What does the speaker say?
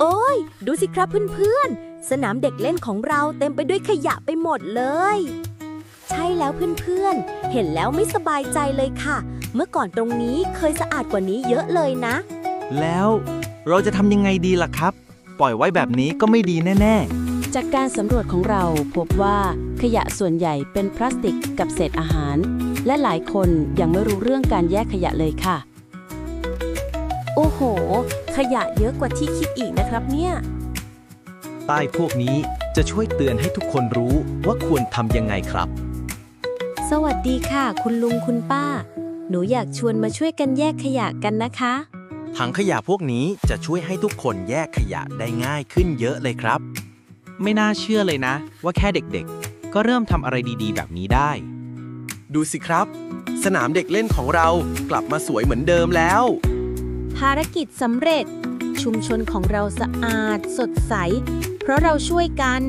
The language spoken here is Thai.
โอ้ย ดูสิครับเพื่อนๆ สนามเด็กเล่นของเราเต็มไปด้วยขยะไปหมดเลย ใช่แล้วเพื่อนๆ เห็นแล้วไม่สบายใจเลยค่ะ เมื่อก่อนตรงนี้เคยสะอาดกว่านี้เยอะเลยนะ แล้วเราจะทำยังไงดีล่ะครับ ปล่อยไว้แบบนี้ก็ไม่ดีแน่จากการสำรวจของเราพบว่าขยะส่วนใหญ่เป็นพลาสติกกับเศษอาหาร และหลายคนยังไม่รู้เรื่องการแยกขยะเลยค่ะ โอ้โห ขยะเยอะกว่าที่คิดอีกนะครับเนี่ย ป้ายพวกนี้จะช่วยเตือนให้ทุกคนรู้ว่าควรทำยังไงครับ สวัสดีค่ะ คุณลุงคุณป้า หนูอยากชวนมาช่วยกันแยกขยะกันนะคะๆถังขยะพวกนี้จะช่วยให้ทุกคนแยกขยะได้ง่ายขึ้นเยอะเลยครับ ไม่น่าเชื่อเลยนะ ว่าแค่เด็กๆ ก็เริ่มทำอะไรดีๆ แบบนี้ได้ ดูสิครับ สนามเด็กเล่นของเรากลับมาสวยเหมือนเดิมแล้ว ภารกิจสำเร็จ ชุมชนของเราสะอาดสดใส เพราะเราช่วยกัน